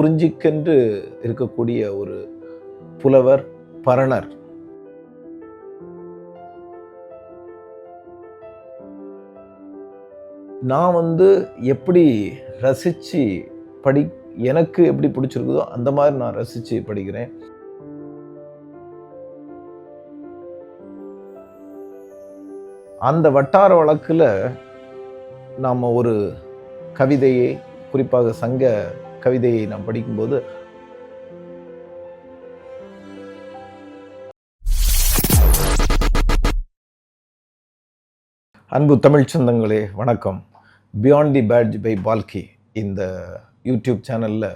குறிஞ்சிக்கென்று இருக்கக்கூடிய ஒரு புலவர் பரணர். நான் வந்து எப்படி ரசித்து படி எனக்கு எப்படி பிடிச்சிருக்குதோ அந்த மாதிரி நான் ரசித்து படிக்கிறேன். அந்த வட்டார வழக்கில் நாம் ஒரு கவிதையை குறிப்பாக சங்க கவிதையை நாம் படிக்கும்போது அன்பு தமிழ் சொந்தங்களே வணக்கம். Beyond the badge by Balki இந்த யூடியூப் சேனலில்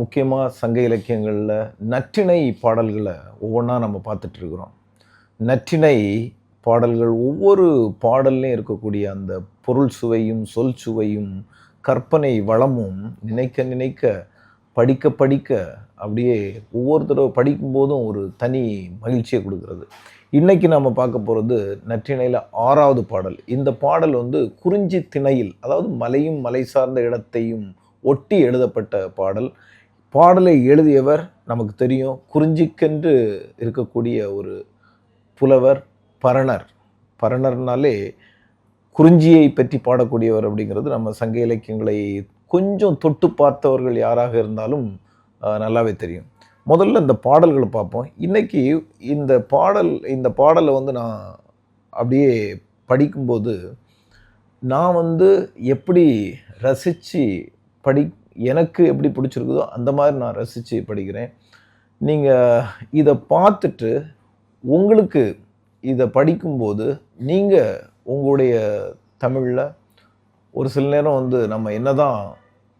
முக்கியமாக சங்க இலக்கியங்களில் நற்றிணை பாடல்களை ஒவ்வொன்றா நம்ம பார்த்துட்ருக்குறோம். நற்றிணை பாடல்கள் ஒவ்வொரு பாடல்லையும் இருக்கக்கூடிய அந்த பொருள் சுவையும் சொல் சுவையும் கற்பனை வளமும் நினைக்க நினைக்க படிக்க படிக்க அப்படியே ஒவ்வொரு தடவை படிக்கும்போதும் ஒரு தனி மகிழ்ச்சியை கொடுக்கிறது. இன்றைக்கி நாம் பார்க்க போகிறது நற்றிணையில் ஆறாவது பாடல். இந்த பாடல் வந்து குறிஞ்சி திணையில் அதாவது மலையும் மலை சார்ந்த இடத்தையும் ஒட்டி எழுதப்பட்ட பாடல். பாடலை எழுதியவர் நமக்கு தெரியும் குறிஞ்சிக்கென்று இருக்கக்கூடிய ஒரு புலவர் பரணர். பரணர்னாலே குறிஞ்சியை பற்றி பாடக்கூடியவர் அப்படிங்கிறது நம்ம சங்க இலக்கியங்களை கொஞ்சம் தொட்டு பார்த்தவர்கள் யாராக இருந்தாலும் நல்லாவே தெரியும். முதல்ல இந்த பாடல்களை பார்ப்போம். இன்றைக்கி இந்த பாடல் இந்த பாடலை வந்து நான் அப்படியே படிக்கும்போது நான் வந்து எப்படி ரசித்து படி எனக்கு எப்படி பிடிச்சிருக்குதோ அந்த மாதிரி நான் ரசித்து படிக்கிறேன். நீங்கள் இதை பார்த்துட்டு உங்களுக்கு இதை படிக்கும்போது நீங்கள் உங்களுடைய தமிழில் ஒரு சில நேரம் வந்து நம்ம என்னதான்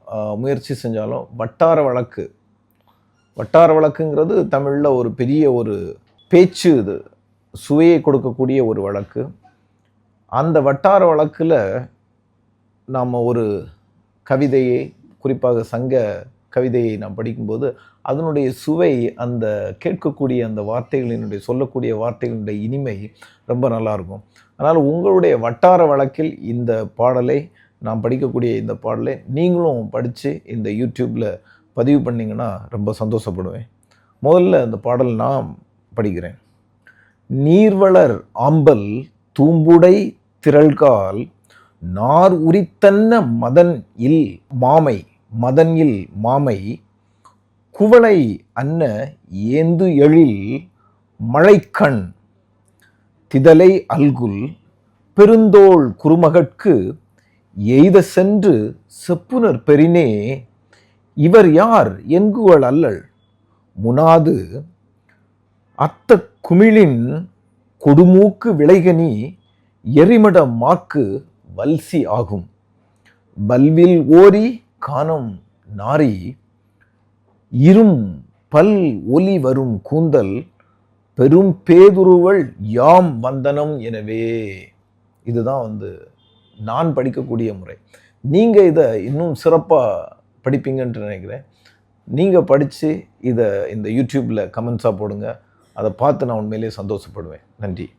தான் முயற்சி செஞ்சாலும் வட்டார வழக்கு வட்டார வழக்குங்கிறது தமிழில் ஒரு பெரிய ஒரு பேச்சு இது சுவையை கொடுக்கக்கூடிய ஒரு வழக்கு. அந்த வட்டார வழக்கில் நாம் ஒரு கவிதையை குறிப்பாக சங்க கவிதையை நாம் படிக்கும்போது அதனுடைய சுவை அந்த கேட்கக்கூடிய அந்த வார்த்தைகளினுடைய சொல்லக்கூடிய வார்த்தைகளினுடைய இனிமை ரொம்ப நல்லாயிருக்கும் அதனால் உங்களுடைய வட்டார வழக்கில் இந்த பாடலை நாம் படிக்கக்கூடிய இந்த பாடலை நீங்களும் படித்து இந்த யூடியூப்பில் பதிவு பண்ணிங்கன்னா ரொம்ப சந்தோஷப்படுவேன். முதல்ல இந்த பாடல் நான் படிக்கிறேன். நீர்வளர் ஆம்பல் தூம்புடை திரள்கால் நார் உரித்தன்ன மதன் இல் மாமை மதன் இல் மாமை குவளை அன்ன ஏந்து எழில் மழைக்கண் திதலை அல்குல் பெருந்தோள் குறுமகட்கு எய்த சென்று செப்புனர் பெரினே இவர் யார் என்குவள் அல்லள்? முனாது அத்த குமிழின் கொடுமூக்கு விளைகனி எரிமட மாக்கு வல்சி ஆகும். வல்வில் ஓரி காணம் நாரி இரும் பல் ஒலி வரும் கூந்தல் பெரும் பேதுருவள் யாம் வந்தனம் எனவே. இதுதான் வந்து நான் படிக்கக்கூடிய முறை. நீங்கள் இதை இன்னும் சிறப்பாக படிப்பீங்கன்ட்டு நினைக்கிறேன். நீங்கள் படித்து இதை இந்த யூடியூப்பில் கமெண்ட்ஸாக போடுங்க. அதை பார்த்து நான் உண்மையிலேயே சந்தோஷப்படுவேன். நன்றி.